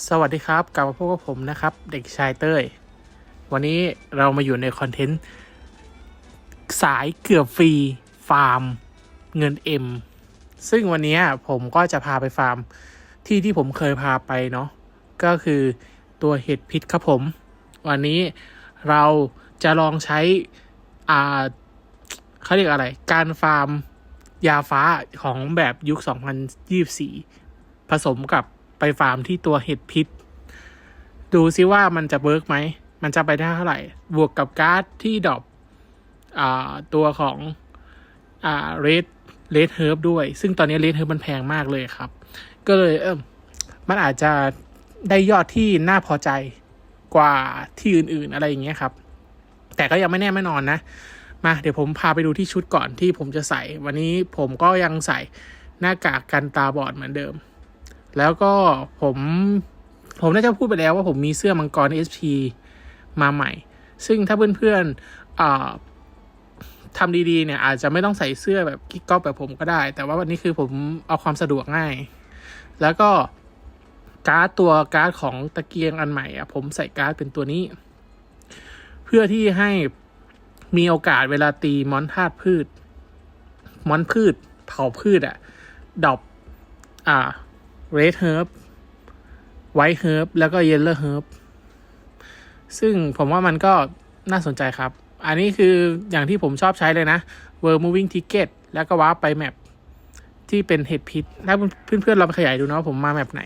สวัสดีครับ กลับมาพบกับผมนะครับ เด็กชายเต้ย วันนี้เรามาอยู่ในคอนเทนต์ สายเกือบฟรีฟาร์มเงินเอ็มซึ่งวันนี้ผมก็จะพาไปฟาร์มที่ที่ผมเคยพาไปเนาะก็คือตัวเห็ดพิษครับผม วันนี้เราจะลองใช้อ่าเขาเรียกอะไร การฟาร์มยาฟ้าของแบบยุค 2024 ผสมกับ ไปฟาร์มที่ตัวเห็ดพิษ ดูซิว่ามันจะเบิร์กไหม มันจะไปได้เท่าไหร่ บวกกับการ์ดที่ดรอปตัวของเรดเรดเฮิร์บด้วย ซึ่งตอนนี้เรดเฮิร์บมันแพงมากเลยครับ ก็เลยเออมันอาจจะได้ยอดที่น่าพอใจกว่าที่อื่นๆอะไรอย่างเงี้ยครับ แต่ก็ยังไม่แน่ไม่นอนนะ มาเดี๋ยวผมพาไปดูที่ชุดก่อนที่ผมจะใส่ วันนี้ผมก็ยังใส่หน้ากากกันตาบอดเหมือนเดิม แล้วก็ผมผมน่าจะพูดไปแล้วว่าผมมีเสื้อมังกร SP มาใหม่ ซึ่งถ้าเพื่อนๆทำดีๆเนี่ยอาจจะไม่ต้องใส่เสื้อแบบกิ๊กก๊อกแบบผมก็ได้ แต่ว่าวันนี้คือผมเอาความสะดวกง่าย แล้วก็การ์ดตัวการ์ดของตะเกียงอันใหม่อะผมใส่การ์ดเป็นตัวนี้ เพื่อที่ให้มีโอกาสเวลาตีมอนธาตุพืช มอนพืช เผาพืชอะดอกอ่า เรดเฮิร์บไวท์เฮิร์บแล้วก็เยลโล่เฮิร์บซึ่งผมว่ามันก็น่าสนใจครับ อันนี้คืออย่างที่ผมชอบใช้เลยนะ World Moving Ticket แล้วก็ว้าร์ปไปแมปที่เป็นเห็ดพิษ ถ้าเพื่อนๆเราไปขยายดูนะว่าผมมาแมปไหน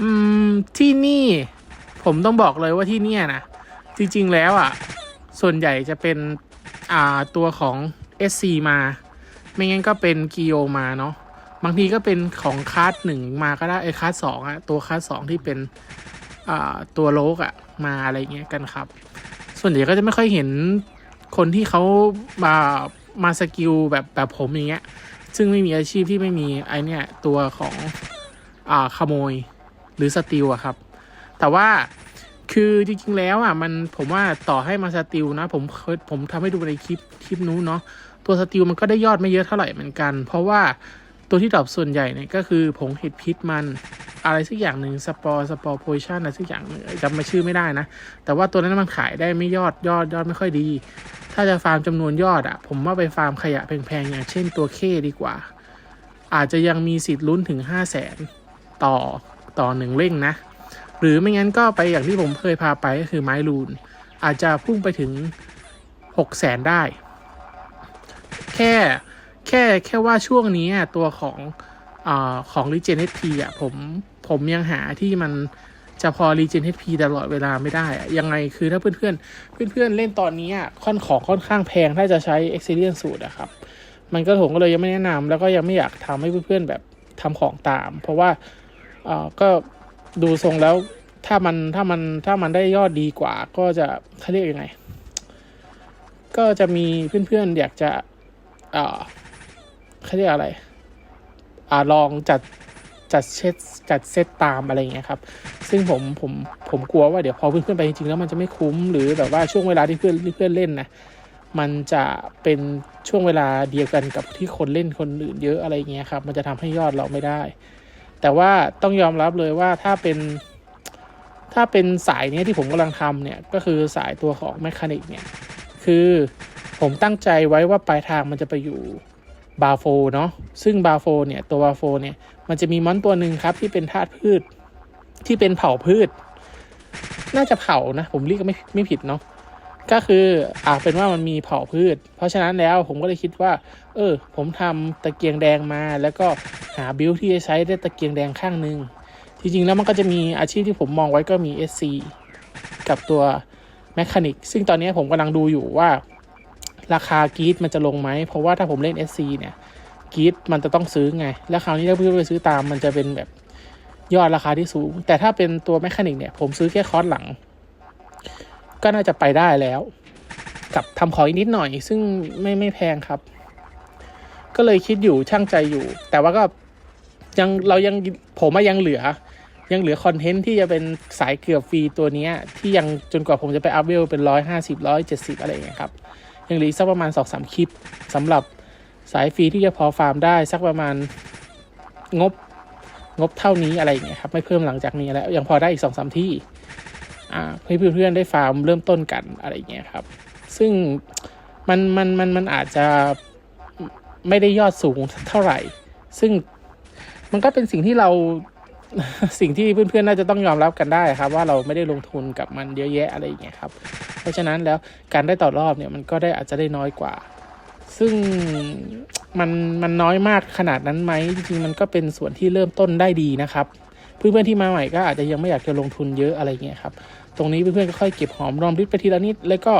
อืม ที่นี่ผมต้องบอกเลยว่าที่เนี่ยนะ จริงๆแล้วอะ ส่วนใหญ่จะเป็น อ่าตัวของ SC มา ไม่งั้นก็เป็นกิโอมาเนาะ บางทีก็เป็นของคาร์ดหนึ่งมาก็ได้ไอ้คาร์ดสองอะตัวคาร์ดสองที่เป็นตัวโลกอะมาอะไรเงี้ยกันครับ ส่วนใหญ่ก็จะไม่ค่อยเห็นคนที่เขามามาสกิลแบบแบบผมอย่างเงี้ยซึ่งไม่มีอาชีพที่ไม่มีไอเนี่ยตัวของอ่าขโมยหรือสติลอะครับ แต่ว่าคือจริงๆแล้วอะมันผมว่าต่อให้มาสติลนะ ผมเคยผมทำให้ดูในคลิปคลิปนู้นเนาะตัวสติลมันก็ได้ยอดไม่เยอะเท่าไหร่เหมือนกัน เพราะว่า ตัวที่ดรอปส่วนใหญ่เนี่ยก็คือผงเห็ดพิษมันอะไรสักอย่างหนึ่งสปอร์สปอร์โพชั่นอะไรสักอย่างหนึ่งจำไม่ชื่อไม่ได้นะ แต่ว่าตัวนั้นมันขายได้ไม่ยอดยอดยอดไม่ค่อยดี ถ้าจะฟาร์มจำนวนยอดอะผมว่าไปฟาร์มขยะแพงๆอย่างเช่นตัวเคดีกว่า อาจจะยังมีสิทธิ์ลุ้นถึงห้าแสนต่อต่อหนึ่งเร่งนะ หรือไม่งั้นก็ไปอย่างที่ผมเคยพาไปก็คือไม้ลูน อาจจะพุ่งไปถึงหกแสนได้ แค่ แค่แค่ว่าช่วงนี้ตัวของอของ Regen HP อะผมผมยังหาที่มันจะพอ Regen HP ตลอดเวลาไม่ได้อะยังไงคือถ้าเพื่อนเพื่อนเพื่อนเพื่อนเล่นตอนนี้ค่อนของค่อนข้างแพงถ้าจะใช้ e x c e l i e n สูตรอะครับ มันก็ผมก็เลยยังไม่แนะนำแล้วก็ยังไม่อยากทำให้เพื่อนๆแบบทำของตาม เพราะว่าเออก็ดูทรงแล้วถ้ามันถ้ามันถ้ามันได้ยอดดีกว่า ก็จะเขาเรียกยังไง ก็จะมีเพื่อนๆอยากจะ เขาเรียกอะไรอ่าลองจัดจัดเซตจัดเซตตามอะไรเงี้ยครับ ซึ่งผมผมผมกลัวว่าเดี๋ยวพอเพื่อนๆไปจริงๆแล้วมันจะไม่คุ้มหรือแบบว่าช่วงเวลาที่เพื่อนที่เพื่อนเล่นนะมันจะเป็นช่วงเวลาเดียวกันกับที่คนเล่นคนอื่นเยอะอะไรเงี้ยครับมันจะทำให้ยอดเราไม่ได้ แต่ว่าต้องยอมรับเลยว่าถ้าเป็น ถ้าเป็นสายเนี้ยที่ผมกำลังทำเนี่ยก็คือสายตัวของแมคานิกเนี่ยคือผมตั้งใจไว้ว่าปลายทางมันจะไปอยู่ บาโฟเนาะซึ่งบาโฟเนี่ยตัวบาโฟเนี่ยมันจะมีมอนตัวหนึ่งครับที่เป็นธาตุพืชที่เป็นเผ่าพืช น่าจะเผานะ ผมเรียกไม่ไม่ผิดเนาะก็คืออาเป็นว่ามันมีเผาพืช เพราะฉะนั้นแล้วผมก็เลยคิดว่า เออ ผมทำตะเกียงแดงมา แล้วก็หาบิลที่จะใช้ได้ตะเกียงแดงข้างหนึ่งจริงๆแล้วมันก็จะมีอาชีพที่ผมมองไว้ก็มี SC กับตัวแมคานิกซึ่งตอนนี้ผมกำลังดูอยู่ว่า ราคากีดมันจะลงไหม เพราะว่าถ้าผมเล่น SC เนี่ยกีดมันจะต้องซื้อไง แล้วคราวนี้ถ้าเพื่อนไปซื้อตามมันจะเป็นแบบยอดราคาที่สูง แต่ถ้าเป็นตัวแมคานิกเนี่ย ผมซื้อแค่คอร์สหลัง ก็น่าจะไปได้แล้ว กับทำขออีกนิดหน่อย ซึ่งไม่ไม่แพงครับ ก็เลยคิดอยู่ช่างใจอยู่ แต่ว่าก็ยังเรายังผมยังเหลือ ยังเหลือคอนเทนต์ที่จะเป็นสายเกือบฟรีตัวนี้ที่ยังจนกว่าผมจะไปอัพเวลเป็นร้อยห้าสิบร้อยเจ็ดสิบอะไรอย่างเงี้ยครับ ยังเหลืออกสักประมาณสองสามคลิปสำหรับสายฟรีที่จะพอฟาร์มได้สักประมาณงบงบเท่านี้อะไรอย่างเงี้ยครับไม่เพิ่มหลังจากนี้แล้วยังพอได้อีกสองสามที่อ่าให้เพื่อนๆได้ฟาร์มเริ่มต้นกันอะไรอย่างเงี้ยครับ ซึ่งมันมันมันมันอาจจะไม่ได้ยอดสูงเท่าไหร่ ซึ่งมันก็เป็นสิ่งที่เรา สิ่งที่เพื่อนๆน่าจะต้องยอมรับกันได้ครับ ว่าเราไม่ได้ลงทุนกับมันเยอะแยะอะไรอย่างเงี้ยครับ เพราะฉะนั้นแล้วการได้ต่อรอบเนี่ยมันก็ได้อาจจะได้น้อยกว่า ซึ่งมันมันน้อยมากขนาดนั้นไหมจริงๆมันก็เป็นส่วนที่เริ่มต้นได้ดีนะครับ เพื่อนๆที่มาใหม่ก็อาจจะยังไม่อยากจะลงทุนเยอะอะไรเงี้ยครับตรงนี้เพื่อนๆก็ค่อยเก็บหอมรอมริบไปทีละนิด แล้วก็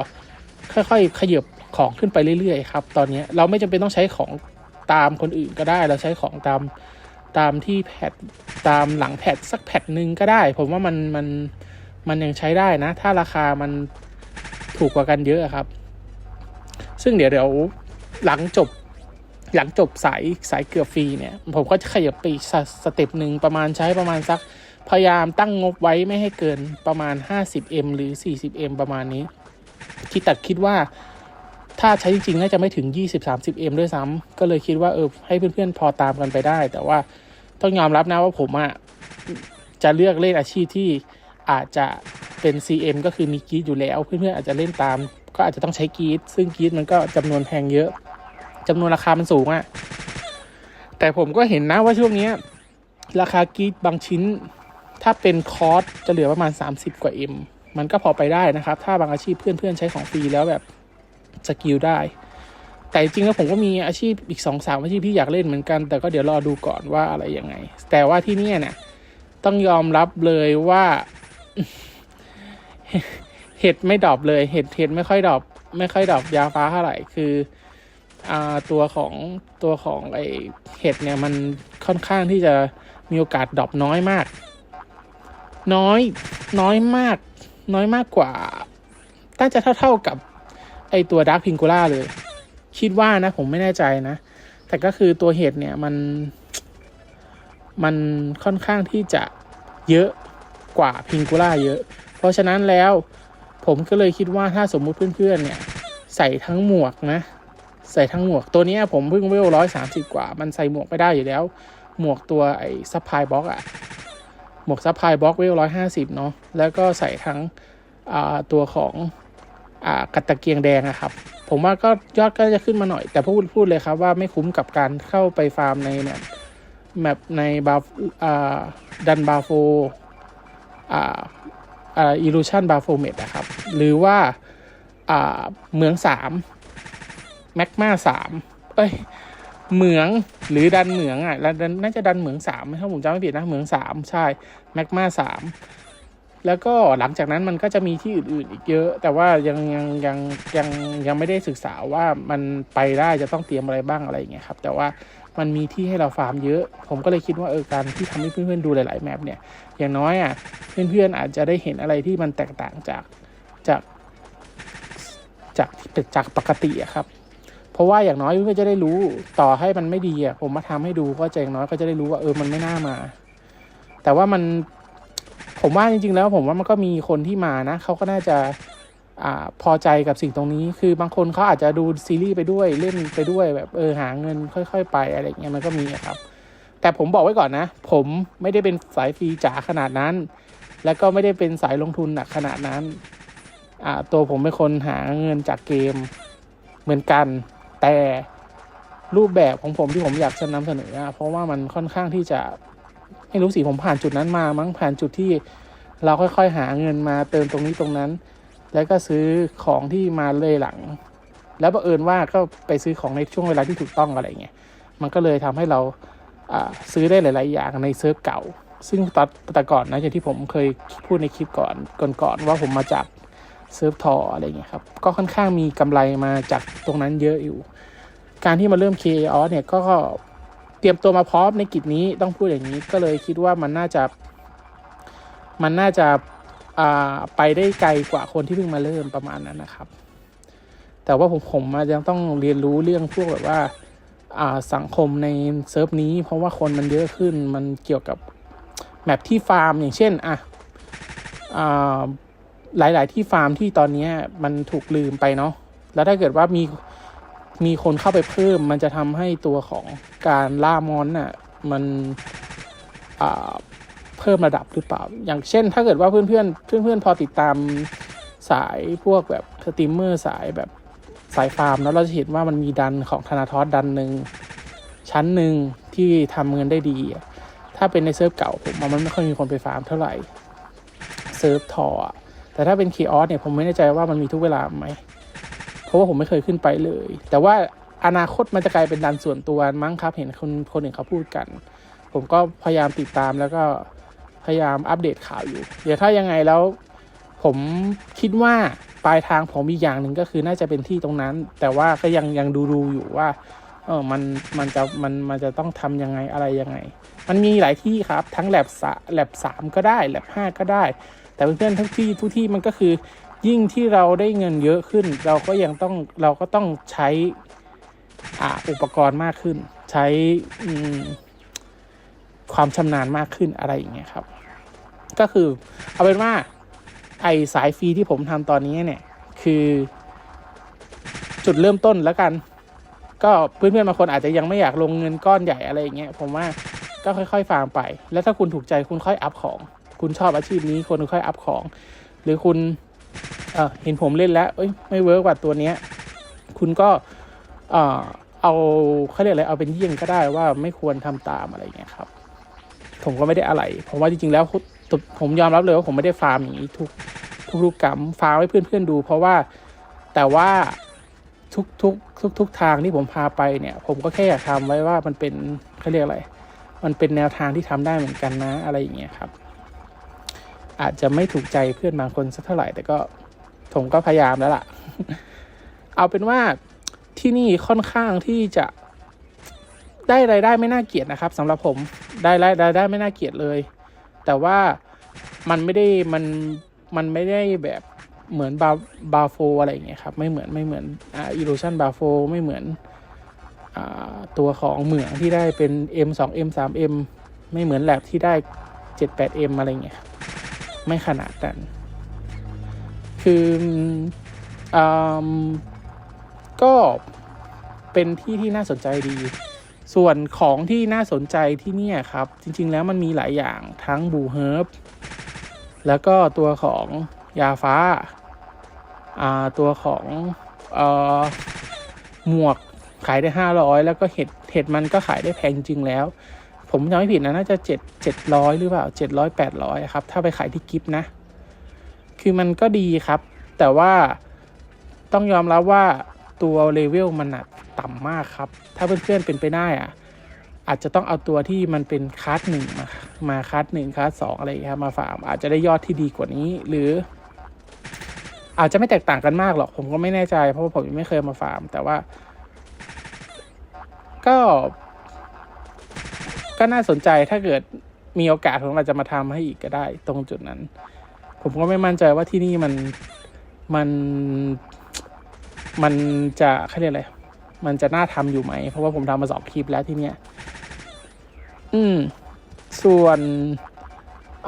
ค่อยๆขยับของขึ้นไปเรื่อยๆครับ ตอนนี้เราไม่จำเป็นต้องใช้ของตามคนอื่นก็ได้เราใช้ของตาม ตามที่แพทตามหลังแพทสักแพทหนึ่งก็ได้ ผมว่ามันมันมันยังใช้ได้นะ ถ้าราคามันถูกกว่ากันเยอะครับ ซึ่งเดี๋ยวเดี๋ยวหลังจบหลังจบสายสายเกือบฟรีเนี่ย ผมก็จะขยับไปสสเต็ปหนึ่งประมาณใช้ประมาณสักพยายามตั้งงบไว้ไม่ให้เกินประมาณ 50M หรือ 40M ประมาณนี้คิดตัดคิดว่า ถ้าใช้จริงๆน่าจะไม่ถึง 20-30M ด้วยซ้ำก็เลยคิดว่าเออให้เพื่อนๆพอตามกันไปได้ แต่ว่าต้องยอมรับนะว่าผมอะจะเลือกเล่นอาชีพที่อาจจะเป็น CM ก็คือมีกีดอยู่แล้ว เพื่อนๆอาจจะเล่นตาม ก็อาจจะต้องใช้กีดซึ่งกีดมันก็จำนวนแพงเยอะจำนวนราคามันสูงอะแต่ผมก็เห็นนะว่าช่วงนี้ราคากีดบางชิ้น ถ้าเป็นคอร์สจะเหลือประมาณ 30 กว่า M มันก็พอไปได้นะครับ ถ้าบางอาชีพเพื่อนๆใช้ของฟรีแล้วแบบ สกิลได้ แต่จริงแล้วผมก็มีอาชีพอีกสองสามอาชีพที่อยากเล่นเหมือนกัน แต่ก็เดี๋ยวรอดูก่อนว่าอะไรยังไง แต่ว่าที่นี่เนี่ยต้องยอมรับเลยว่าเห็ดไม่ดอปเลย เห็ดเห็ดไม่ค่อยดอปไม่ค่อยดอปยาฟ้าเท่าไหร่คืออตัวของตัวของไอเห็ดเนี่ยมันค่อนข้างที่จะมีโอกาสดอปน้อยมาก น้อยน้อยมาก น้อยมากกว่าน่าจะเท่า ๆกับ ไอตัวดาร์ p พิง u ล่าเลย คิดว่านะผมไม่แน่ใจนะ แต่ก็คือตัวเห็ดเนี่ยมัน มันค่อนข้างที่จะเยอะกว่าพิงกูล่าเยอะ เพราะฉะนั้นแล้วผมก็เลยคิดว่าถ้าสมมุติเพื่อนๆเนี่ย ใส่ทั้งหมวกนะ ใส่ทั้งหมวกตัวนี้ผมเพิ่งเวลร้อยสามสิบกว่า มันใส่หมวกไม่ได้อยู่แล้ว หมวกตัวไอ้ซัพพลายบ็อกอะหมวกซัพพลายบ็อกเวลร้อยห้าสิบเนาะแล้วก็ใส่ทั้งตัวของ กัตตะเกียงแดงอะครับ ผมว่าก็ยอดก็จะขึ้นมาหน่อย แต่พูดพูดเลยครับว่าไม่คุ้มกับการเข้าไปฟาร์มในแมปแมปในบาอ่าดันบาโฟอิลูชันบาโฟเมดนะครับ หรือว่าเหมืองสามแมกมาสามเอ้ยเหมืองหรือดันเหมืองอะแล้วนน่าจะดันเหมืองสามถ้าผมจำไม่ผิดนะเหมืองสามใช่แมกมาสาม แล้วก็หลังจากนั้นมันก็จะมีที่อื่นๆอีกเยอะ แต่ว่ายังยังยังยังยังไม่ได้ศึกษาว่ามันไปได้จะต้องเตรียมอะไรบ้างอะไรอย่างเงี้ยครับ แต่ว่ามันมีที่ให้เราฟาร์มเยอะ ผมก็เลยคิดว่าเออการที่ทำให้เพื่อนๆดูหลายๆแมปเนี่ย อย่างน้อยอะเพื่อนๆอาจจะได้เห็นอะไรที่มันแตกต่างจากจากจากจากปกติอะครับ เพราะว่าอย่างน้อยเพื่อนๆจะได้รู้ต่อให้มันไม่ดีอะผมมาทำให้ดูก็จะอย่างน้อยก็จะได้รู้ว่าเออมันไม่น่ามา แต่ว่ามัน ผมว่าจริง ๆ แล้วผมว่ามันก็มีคนที่มานะเขาก็น่าจะอ่าพอใจกับสิ่งตรงนี้ คือบางคนเขาอาจจะดูซีรีส์ไปด้วยเล่นไปด้วยแบบเออหาเงินค่อย ๆ ไปอะไรเงี้ยมันก็มีครับ แต่ผมบอกไว้ก่อนนะ ผมไม่ได้เป็นสายฟรีจ๋าขนาดนั้น แล้วก็ไม่ได้เป็นสายลงทุนหนักขนาดนั้นอ่าตัวผมเป็นคนหาเงินจากเกมเหมือนกัน แต่รูปแบบของผมที่ผมอยากจะนำเสนอเพราะว่ามันค่อนข้างที่จะไม่รู้สิผมผ่านจุดนั้นมามั้งผ่านจุดที่ เราค่อยๆหาเงินมาเติมตรงนี้ตรงนั้น แล้วก็ซื้อของที่มาเลยหลัง แล้วบังเอิญว่าก็ไปซื้อของในช่วงเวลาที่ถูกต้องอะไรเงี้ยมันก็เลยทำให้เราซื้อได้หลาย ๆ อย่างในเซิร์ฟเก่า ซึ่งตอนแต่ก่อนนะอย่างที่ผมเคยพูดในคลิปก่อนก่อนๆว่าผมมาจากเซิร์ฟทออะไรเงี้ยครับ ก็ค่อนข้างมีกำไรมาจากตรงนั้นเยอะอยู่ การที่มาเริ่ม k ออเนี่ยก็เตรียมตัวมาพร้อมในกิจนี้ต้องพูดอย่างนี้ก็เลยคิดว่ามันน่าจะ มันน่าจะาไปได้ไกลกว่าคนที่เพิ่งมาเริ่มประมาณนั้นนะครับ แต่ว่าผมผมยังต้องเรียนรู้เรื่องพวกแบบว่าาสังคมในเซิร์ฟนี้ เพราะว่าคนมันเยอะขึ้นมันเกี่ยวกับแมปที่ฟาร์มอย่างเช่นอะอ่าหลาย ๆ ที่ฟาร์มที่ตอนนี้มันถูกลืมไปเนาะแล้วถ้าเกิดว่ามีมีคนเข้าไปเพิ่ม มันจะทำให้ตัวของการล่ามอนน่ะมันอ่า เพิ่มระดับหรือเปล่า อย่างเช่น ถ้าเกิดว่าเพื่อนเพื่อนเพื่อนเพื่อนพอติดตามสายพวกแบบสตรีมเมอร์สายแบบสายฟาร์มแล้วเราจะเห็นว่ามันมีดันของธนาทอสดันหนึ่งชั้นหนึ่งที่ทำเงินได้ดี ถ้าเป็นในเซิร์ฟเก่าผมมันไม่ค่อยมีคนไปฟาร์มเท่าไหร่เซิร์ฟทออแต่ถ้าเป็นคีออสเนี่ยผมไม่แน่ใจว่ามันมีทุกเวลาไหมเพราะว่าผมไม่เคยขึ้นไปเลย แต่ว่าอนาคตมันจะกลายเป็นดันส่วนตัวมั้งครับ เห็นคนคนอื่นเขาพูดกัน ผมก็พยายามติดตามแล้วก็ พยายามอัปเดตข่าวอยู่ เดี๋ยวถ้ายังไงแล้ว ผมคิดว่าปลายทางผมอีกอย่างหนึ่งก็คือน่าจะเป็นที่ตรงนั้น แต่ว่าก็ยังยังดูดูอยู่ว่าเออมันมันจะมันมันจะต้องทำยังไงอะไรยังไง มันมีหลายที่ครับทั้งแลบสะแลบสามก็ได้แลบห้าก็ได้ แต่เพื่อนๆทุกที่ทุกที่มันก็คือยิ่งที่เราได้เงินเยอะขึ้น เราก็ยังต้องเราก็ต้องใช้อ่าอุปกรณ์มากขึ้น ใช้อืม ความชำนาญมากขึ้นอะไรอย่างเงี้ยครับ ก็คือเอาเป็นว่าไอสายฟรีที่ผมทำตอนนี้เนี่ยคือจุดเริ่มต้นแล้วกัน ก็เพื่อนๆบางคนอาจจะยังไม่อยากลงเงินก้อนใหญ่อะไรอย่างเงี้ยผมว่าก็ค่อยๆฟาร์มไป แล้วถ้าคุณถูกใจคุณค่อยอัพของ คุณชอบอาชีพนี้คุณค่อยอัพของ หรือคุณเเห็นผมเล่นแล้วเอ้ยไม่เวิร์กกว่าตัวเนี้ยคุณก็เออเอาเขาเรียกอะไรเอาเป็นเยี่ยงก็ได้ว่าไม่ควรทำตามอะไรอย่างเงี้ยครับ ผมก็ไม่ได้อะไร ผมว่าจริงๆแล้วผมยอมรับเลยว่าผมไม่ได้ฟาร์มอย่างนี้ทุกทุกลูกกรรมฟาร์มให้เพื่อนๆดู เพราะว่าแต่ว่าทุกทุกทุกทุกทางที่ผมพาไปเนี่ย ผมก็แค่อยากทำไว้ว่ามันเป็นเขาเรียกอะไร มันเป็นแนวทางที่ทำได้เหมือนกันนะอะไรอย่างเงี้ยครับ อาจจะไม่ถูกใจเพื่อนบางคนสักเท่าไหร่ แต่ก็ผมก็พยายามแล้วล่ะ เอาเป็นว่าที่นี่ค่อนข้างที่จะ ได้รายได้ไม่น่าเกลียดนะครับสำหรับผมได้รายรายได้ไม่น่าเกลียดเลย แต่ว่ามันไม่ได้มันมันไม่ได้แบบเหมือนบาบาโฟอะไรอย่างเงี้ยครับไม่เหมือนไม่เหมือนอ่าอิลูชันบาโฟไม่เหมือนอ่าตัวของเหมืองที่ได้เป็น M 2 M 3 M ไม่เหมือนแลบที่ได้ 7 8 M อะไรเงี้ยครับไม่ขนาดนั้น คืออืมก็เป็นที่ที่น่าสนใจดี ส่วนของที่น่าสนใจที่นี่ครับ จริงๆแล้วมันมีหลายอย่างทั้งบูเฮิร์บแล้วก็ตัวของยาฟ้า ตัวของออหมวกขายได้ห้าร้อยแล้วก็เห็ดเห็ดมันก็ขายได้แพงจริงแล้ว ผมจำไม่ผิดนะน่าจะเจ็ดเจ็ดร้อยหรือเปล่าเจ็ดร้อยแปดร้อยครับ ถ้าไปขายที่กิฟนะ คือมันก็ดีครับ แต่ว่าต้องยอมรับว่า ตัวเลเวลมันอะต่ำมากครับ ถ้าเพื่อนๆเป็นไปได้อะอาจจะต้องเอาตัวที่มันเป็นคลาสหนึ่งมามาคลาสหนึ่งคลาสสองอะไรอย่างเงี้ยครับมาฟาร์มอาจจะได้ยอดที่ดีกว่านี้ หรือ อาจจะไม่แตกต่างกันมากหรอกผมก็ไม่แน่ใจ เพราะว่าผมยังไม่เคยมาฟาร์ม แต่ว่า ก็ ก็น่าสนใจถ้าเกิดมีโอกาสผมอาจจะมาทำให้อีกก็ได้ ตรงจุดนั้น ผมก็ไม่มั่นใจว่าที่นี่มันมัน มันจะเขาเรียกอะไร มันจะน่าทำอยู่ไหม เพราะว่าผมทำมาสองคลิปแล้วที่เนี้ย อืม ส่วน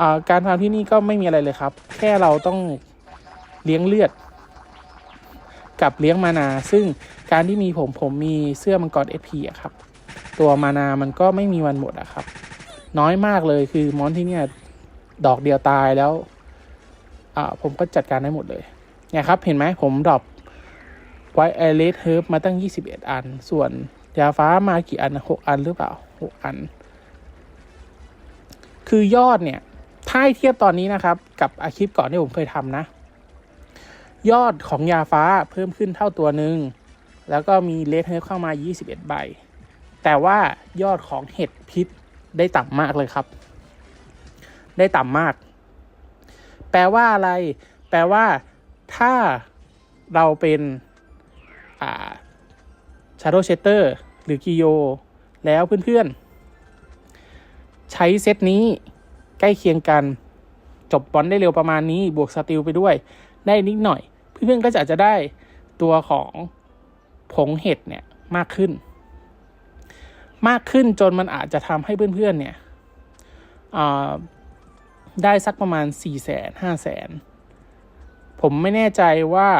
อ่าการทำที่นี่ก็ไม่มีอะไรเลยครับ แค่เราต้องเลี้ยงเลือด กับเลี้ยงมานา ซึ่งการที่มีผมผมมีเสื้อมังกรเอพีอะครับ ตัวมานามันก็ไม่มีวันหมดอะครับ น้อยมากเลยคือมอนที่เนี่ย ดอกเดียวตายแล้ว อ่าผมก็จัดการได้หมดเลยเนี่ยครับ เห็นไหมผมดรอป ไวไอเลสเฮิร์บมาตั้ง 21 อัน ส่วนยาฟ้ามากี่อันหกอันหรือเปล่าหกอัน คือยอดเนี่ย ถ้าเทียบตอนนี้นะครับ กับอาคลิปก่อนที่ผมเคยทำนะ ยอดของยาฟ้าเพิ่มขึ้นเท่าตัวหนึ่ง แล้วก็มีเลสเฮิร์บเข้ามา 21 ใบ แต่ว่ายอดของเห็ดพิษได้ต่ำมากเลยครับ ได้ต่ำมาก แปลว่าอะไร แปลว่าถ้าเราเป็น ชาร์โดเชสเตอร์หรือกิโย แล้วเพื่อนๆ ใช้เซตนี้ใกล้เคียงกัน จบบอลได้เร็วประมาณนี้บวกสติลไปด้วย ได้นิดหน่อย เพื่อนๆก็จะอาจจะได้ตัวของผงเห็ดเนี่ยมากขึ้น มากขึ้นจนมันอาจจะทำให้เพื่อนๆเนี่ยได้สักประมาณ4ี่แสนห้าแสนผมไม่แน่ใจว่า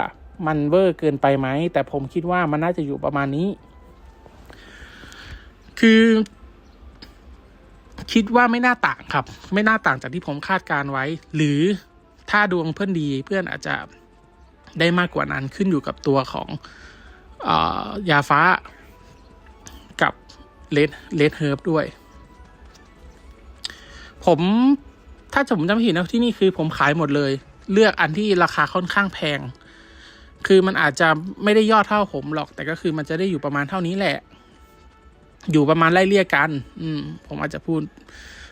มันเวอร์เกินไปไหม แต่ผมคิดว่ามันน่าจะอยู่ประมาณนี้ คือคิดว่าไม่น่าต่างครับ ไม่น่าต่างจากที่ผมคาดการไว้ หรือถ้าดวงเพื่อนดีเพื่อนอาจจะได้มากกว่านั้นขึ้นอยู่กับตัวของออยาฟ้ากับเลดเลดเฮิร์บด้วย ผมถ้าผมจำไม่ผิดนะที่นี่คือผมขายหมดเลย เลือกอันที่ราคาค่อนข้างแพง คือมันอาจจะไม่ได้ยอดเท่าผมหรอก แต่ก็คือมันจะได้อยู่ประมาณเท่านี้แหละ อยู่ประมาณไล่เลี่ยกัน อืม ผมอาจจะพูด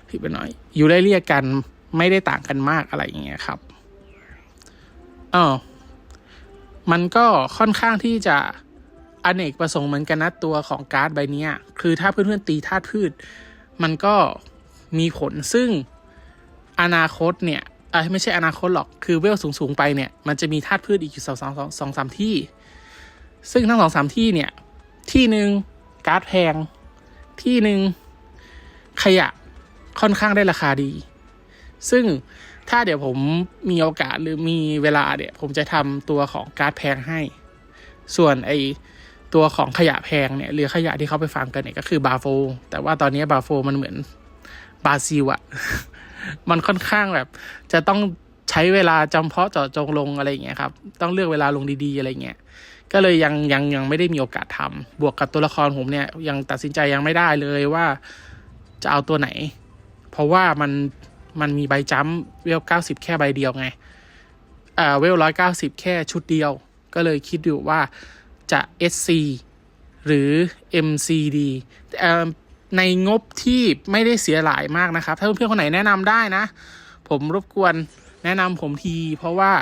ผิดไปหน่อย อยู่ไล่เลี่ยกัน ไม่ได้ต่างกันมากอะไรอย่างเงี้ยครับอ๋อมันก็ค่อนข้างที่จะอเนกประสงค์เหมือนกันนะตัวของการ์ดใบนี้คือถ้าเพื่อนๆตีธาตุพืช มันก็มีผลซึ่งอนาคตเนี่ย เอ้ยไม่ใช่อนาคตหรอกคือเวลสูงๆไปเนี่ยมันจะมีธาตุพืชอีกอยู่สองสองสองสองสามที่ ซึ่งทั้งสองสามที่เนี่ยที่หนึ่งก๊าร์ดแพง ที่หนึ่งขยะค่อนข้างได้ราคาดี ซึ่งถ้าเดี๋ยวผมมีโอกาสหรือมีเวลาเนี่ยผมจะทำตัวของก๊าร์ดแพงให้ ส่วนไอตัวของขยะแพงเนี่ยหรือขยะที่เขาไปฟังกันเนี่ยก็คือบาโฟ แต่ว่าตอนนี้บาโฟมันเหมือนบราซิลอะ มันค่อนข้างแบบ จะต้องใช้เวลาจำเพาะเจาะจงลงอะไรอย่างเงี้ยครับ ต้องเลือกเวลาลงดีๆอะไรเงี้ยก็เลยยังยังยังไม่ได้มีโอกาสทำบวกกับตัวละครผมเนี่ยยังตัดสินใจยังไม่ได้เลยว่าจะเอาตัวไหน เพราะว่ามันมันมีใบจัมเวลเก้าสิบแค่ใบเดียวไงอ่อเวลร้อยเก้าสิบแค่ชุดเดียว ก็เลยคิดอยู่ว่าจะ SC หรือ MCD เอ่อ ในงบที่ไม่ได้เสียหลายมากนะครับ ถ้าเพื่อนๆคนไหนแนะนำได้นะ ผมรบกวนแนะนำผมที เพราะว่า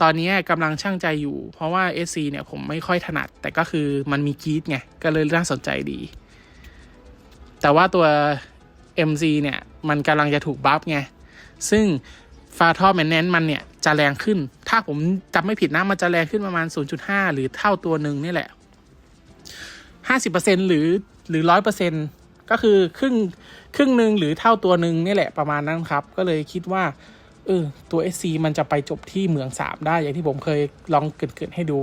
ตอนนี้กำลังช่างใจอยู่ เพราะว่า SC เนี่ยผมไม่ค่อยถนัด แต่ก็คือมันมีกีดไง ก็เลยน่าสนใจดี แต่ว่าตัว mc เนี่ยมันกำลังจะถูกบัฟไง ซึ่งฟาทอมแมนแนนมันเนี่ยจะแรงขึ้น ถ้าผมจำไม่ผิดนะมันจะแรงขึ้นประมาณ 0.5 หรือเท่าตัวหนึ่งนี่แหละ 50%หรือหรือ 100% ก็คือครึ่งครึ่งหนึ่งหรือเท่าตัวหนึ่งนี่แหละประมาณนั้นครับ ก็เลยคิดว่าเออตัว SC มันจะไปจบที่เมืองสามได้อย่างที่ผมเคยลองเกิดๆให้ดู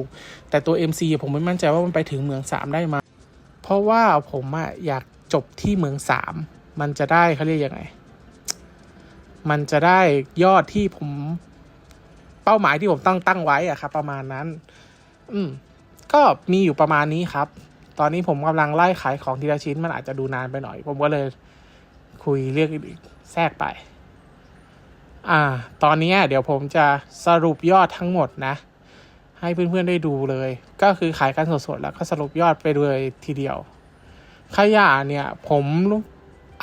แต่ตัว MC ผมไม่มั่นใจว่ามันไปถึงเมืองสามได้ไหมาเพราะว่าผมอะอยากจบที่เมืองสามมันจะได้เขาเรียกยังไง มันจะได้ยอดที่ผมเป้าหมายที่ผมตั้งตั้งไว้อะครับ ประมาณนั้น อืมก็มีอยู่ประมาณนี้ครับ ตอนนี้ผมกำลังไล่ขายของทีละชิ้นมันอาจจะดูนานไปหน่อย ผมก็เลยคุยเรื่องอื่นแทรกไป อ่า ตอนนี้เดี๋ยวผมจะสรุปยอดทั้งหมดนะ ให้เพื่อนๆได้ดูเลย ก็คือขายกันสดๆแล้วก็สรุปยอดไปเลยทีเดียวขยะเนี่ยผม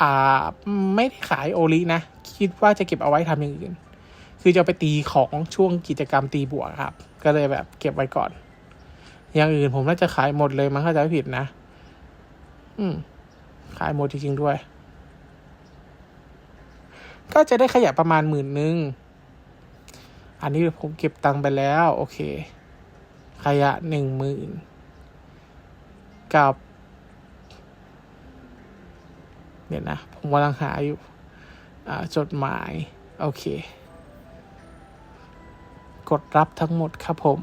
อ่าไม่ได้ขายโอลินะ คิดว่าจะเก็บเอาไว้ทำอย่างอื่น คือจะไปตีของช่วงกิจกรรมตีบวกครับ ก็เลยแบบเก็บไว้ก่อน อย่างอื่นผมน่าจะขายหมดเลยมั้งถ้าใจผิดนะ อืม ขายหมดจริงๆด้วย ก็จะได้ขยะประมาณหมื่นหนึ่งอันนี้ผมเก็บตังค์ไปแล้ว โอเค ขยะหนึ่งหมื่นกับเดี๋ยวนะ ผมกำลังหาอยู่ อ่า จดหมาย โอเค กดรับทั้งหมดครับผม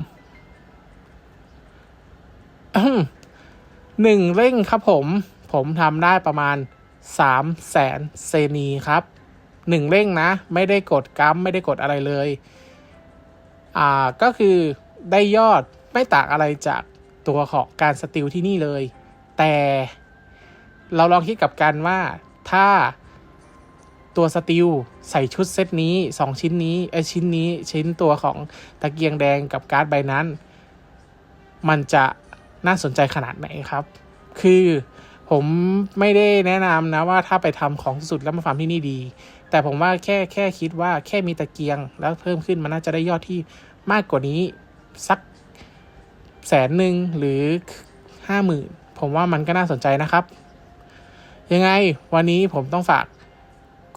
หนึ่งเร่งครับผม ผมทำได้ประมาณสามแสนเซนีครับหนึ่งเร่งนะ ไม่ได้กดกัมไม่ได้กดอะไรเลย อ่าก็คือได้ยอดไม่ต่างอะไรจากตัวของการสติลที่นี่เลย แต่เราลองคิดกับกันว่าถ้าตัวสติลใส่ชุดเซตนี้สองชิ้นนี้ไอชิ้นนี้ชิ้นตัวของตะเกียงแดงกับการ์ดใบนั้น มันจะ น่าสนใจขนาดไหนครับ คือผมไม่ได้แนะนำนะว่าถ้าไปทำของสุดแล้วมาฟาร์มที่นี่ดี แต่ผมว่าแค่แค่คิดว่าแค่มีตะเกียง แล้วเพิ่มขึ้นมันน่าจะได้ยอดที่มากกว่านี้สักแสนหนึ่งหรือห้าหมื่นผมว่ามันก็น่าสนใจนะครับ ยังไงวันนี้ผมต้องฝาก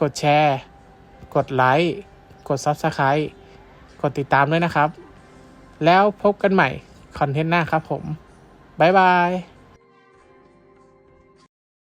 กดแชร์ กดไลค์ กด Subscribe กดติดตามด้วยนะครับ แล้วพบกันใหม่คอนเทนต์หน้าครับผม บ๊ายบาย